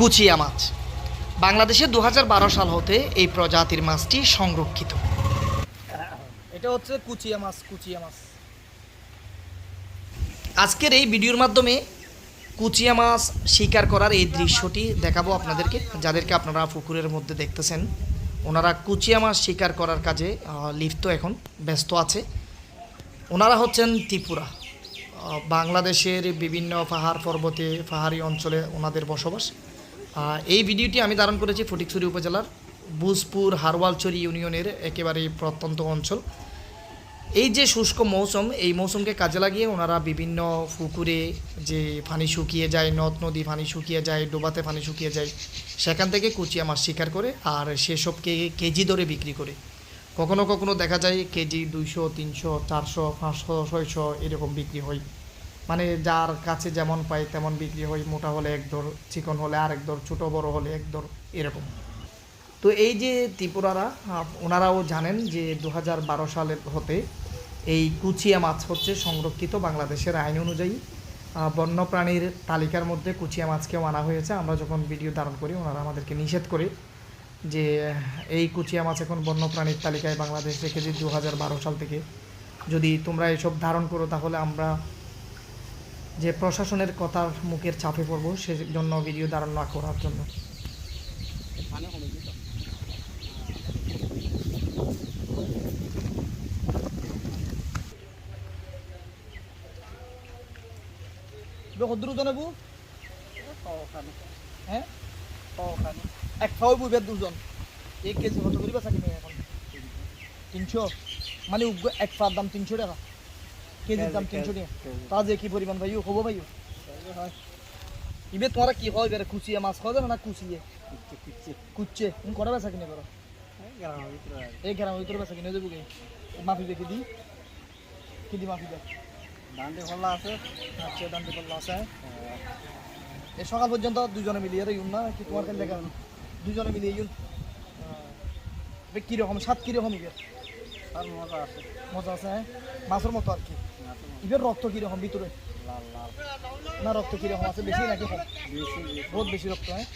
কুচিয়া মাছ। বাংলাদেশে দু হাজার বারো সাল হতে এই প্রজাতির মাছটি সংরক্ষিত। এটা হচ্ছে কুচিয়া মাছ কুচিয়া মাছ। আজকের এই ভিডিওর মাধ্যমে কুচিয়া মাছ শিকার করার এই দৃশ্যটি দেখাবো আপনাদেরকে। যাদেরকে আপনারা পুকুরের মধ্যে দেখতেছেন ওনারা কুচিয়া মাছ শিকার করার কাজে লিপ্ত এখন ব্যস্ত আছে। ওনারা হচ্ছেন ত্রিপুরা। বাংলাদেশের বিভিন্ন পাহাড় পর্বতে পাহাড়ি অঞ্চলে ওনাদের বসবাস। এই ভিডিওটি আমি ধারণ করেছি ফটিকছড়ি উপজেলার বুজপুর হারওয়ালচরি ইউনিয়নের একেবারে প্রত্যন্ত অঞ্চল। এই যে শুষ্ক মৌসুম, এই মৌসুমকে কাজে লাগিয়ে ওনারা বিভিন্ন পুকুরে যে পানি শুকিয়ে যায়, নদ নদী পানি শুকিয়ে যায়, ডোবাতে পানি শুকিয়ে যায়, সেখান থেকে কুচিয়া মাছ শিকার করে আর সেসবকে কেজি দরে বিক্রি করে। কখনো কখনো দেখা যায় কেজি দুইশো, তিনশো, চারশো, পাঁচশো, ছয়শো এরকম বিক্রি হয়। মানে যার কাছে যেমন পাই তেমন বিক্রি হয়, মোটা হলে এক দর, চিকন হলে আরেক দর, ছোটো বড় হলে এক দর, এরকম। তো এই যে ত্রিপুরারা ওনারাও জানেন যে দু হাজার বারো সালের হতে এই কুচিয়া মাছ হচ্ছে সংরক্ষিত বাংলাদেশের আইন অনুযায়ী। বন্যপ্রাণীর তালিকার মধ্যে কুচিয়া মাছকেও আনা হয়েছে। আমরা যখন ভিডিও ধারণ করি, ওনারা আমাদেরকে নিষেধ করে যে, এই কুচিয়া মাছ এখন বন্যপ্রাণীর তালিকায় বাংলাদেশ রেখেছে দু হাজার বারো সাল থেকে যদি তোমরা এসব ধারণ করো, তাহলে আমরা যে প্রশাসনের কথার মুখের চাপে পড়ব, সেজন্য ভিডিও ধারণ না করার জন্য। হ্যাঁ? এক দুজন। এক কেজি এখন? তিনশো? মানে এক ফার দাম তিনশো টাকা। কেজির দাম তিনশো টাকা। তা যে কি পরিমাণ ভাইও? হব ভাইও? ইবে তোমারা কি হয় বেরে কুচিয়ে মাছ খাওয়া যাবে না কুচিয়ে কুচ্ছে তুমি কটা বেচা কিনে করো? এই গ্রামের ভিতরে বেচা কিনে দেবো মাফি দেখে দিই কি দি মাফি দেখ ডান্ডি খোলা আছে। আচ্ছা দান্ডি করল আছে। এই সকাল পর্যন্ত দুজনে মিলিয়ে রে ইউন না? কি তোমার কেন দেখা দুজনে মিলিয়ে ইউন? এবার কীরকম স্বাদ কীরকম ইবে আর মজা আছে। মজা আছে হ্যাঁ? মাছের মতো আর কি। ইবের রক্ত কীরকম ভিতরে? না রক্ত কীরকম আছে? বেশি নাকি বহুত বেশি রক্ত হ্যাঁ?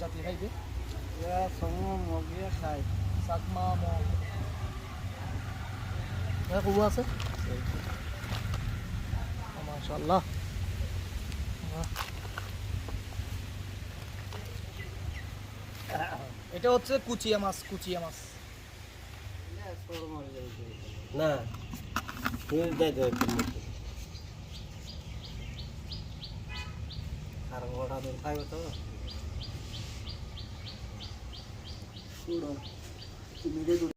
জাতি খাইবে চাকমা ম হ্যাঁ কবু আছে? মাশাল্লাহ এটা হচ্ছে কুচিয়া মাছ কুচিয়া মাছ। না। তুমি দেয় দেয় আর গোটা দূর খাইবে তো তুমি